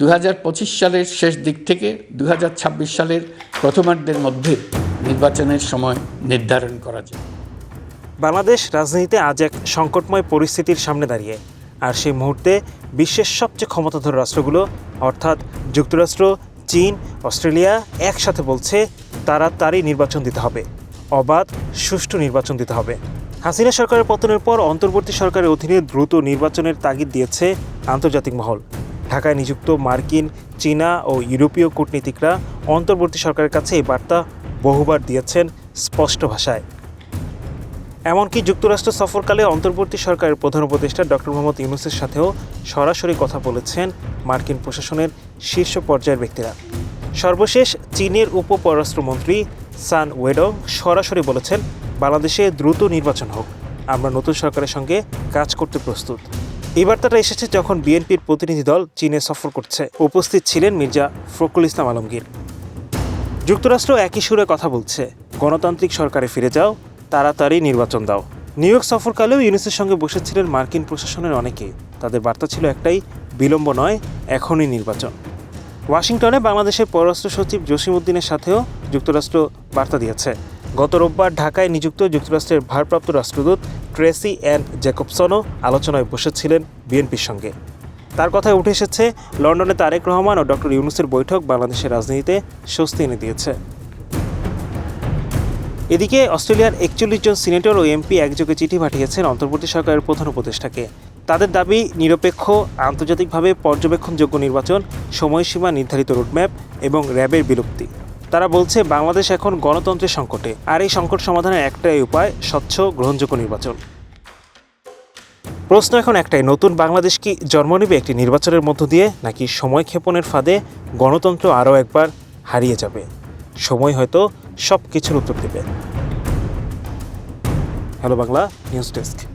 দু হাজার পঁচিশ সালের শেষ দিক থেকে দু হাজার ছাব্বিশ সালের প্রথমার্ধের মধ্যে নির্বাচনের সময় নির্ধারণ করা যায়। বাংলাদেশ রাজনীতিতে আজ এক সংকটময় পরিস্থিতির সামনে দাঁড়িয়ে, আর সেই মুহূর্তে বিশ্বের সবচেয়ে ক্ষমতাধর রাষ্ট্রগুলো, অর্থাৎ যুক্তরাষ্ট্র, চীন, অস্ট্রেলিয়া, একসাথে বলছে তারা তারই নির্বাচন দিতে হবে। অবাধ, সুষ্ঠু নির্বাচন দিতে হবে। হাসিনা সরকারের পতনের পর অন্তর্বর্তী সরকারের অধীনে দ্রুত নির্বাচনের তাগিদ দিয়েছে আন্তর্জাতিক মহল। ঢাকায় নিযুক্ত মার্কিন, চীনা ও ইউরোপীয় কূটনীতিকরা অন্তর্বর্তী সরকারের কাছে এই বার্তা বহুবার দিয়েছেন স্পষ্ট ভাষায়। এমনকি যুক্তরাষ্ট্র সফরকালে অন্তর্বর্তী সরকারের প্রধান উপদেষ্টা ডক্টর মোহাম্মদ ইউনুসের সাথেও সরাসরি কথা বলেছেন মার্কিন প্রশাসনের শীর্ষ পর্যায়ের ব্যক্তিরা। সর্বশেষ চীনের উপ পররাষ্ট্রমন্ত্রী সান ওয়েডং সরাসরি বলেছেন, বাংলাদেশে দ্রুত নির্বাচন হোক, আমরা নতুন সরকারের সঙ্গে কাজ করতে প্রস্তুত। এই বার্তাটা এসেছে যখন বিএনপির প্রতিনিধি দল চীনে সফর করছে। উপস্থিত ছিলেন মির্জা ফখরুল ইসলাম আলমগীর। যুক্তরাষ্ট্র একই সুরে কথা বলছে, গণতান্ত্রিক সরকারে ফিরে যাও, তাড়াতাড়ি নির্বাচন দাও। নিউ ইয়র্ক সফরকালেও ইউনুসের সঙ্গে বসেছিলেন মার্কিন প্রশাসনের অনেকেই তাদের বার্তা ছিল একটাই, বিলম্ব নয়, এখনই নির্বাচন। ওয়াশিংটনে বাংলাদেশের পররাষ্ট্র সচিব জসিম উদ্দিনের সাথেও যুক্তরাষ্ট্র বার্তা দিয়েছে। গত রোববার ঢাকায় নিযুক্ত যুক্তরাষ্ট্রের ভারপ্রাপ্ত রাষ্ট্রদূত ট্রেসি অ্যান জ্যাকবসনও আলোচনায় বসেছিলেন বিএনপির সঙ্গে। তার কথায় উঠে এসেছে, লন্ডনে তারেক রহমান ও ডক্টর ইউনুসের বৈঠক বাংলাদেশের রাজনীতিতে স্বস্তি এনে দিয়েছে। এদিকে অস্ট্রেলিয়ার একচল্লিশ জন সিনেটর ও এমপি একযোগে চিঠি পাঠিয়েছেন অন্তর্বর্তী সরকারের প্রধান উপদেষ্টাকে। তাদের দাবি, নিরপেক্ষ, আন্তর্জাতিকভাবে পর্যবেক্ষণযোগ্য নির্বাচন, সময়সীমা নির্ধারিত রুটম্যাপ এবং র্যাবের বিলুপ্তি। তারা বলছে, বাংলাদেশ এখন গণতন্ত্রের সংকটে। আর এই সংকট সমাধানের একটাই উপায়, স্বচ্ছ, গ্রহণযোগ্য নির্বাচন। প্রশ্ন এখন একটাই, নতুন বাংলাদেশ কি জন্ম নেবে একটি নির্বাচনের মধ্য দিয়ে, নাকি সময় ক্ষেপণের ফাঁদে গণতন্ত্র আরও একবার হারিয়ে যাবে? সময় হয়তো সব কিছুর উত্তর দেবে। Hello Bangla, news desk.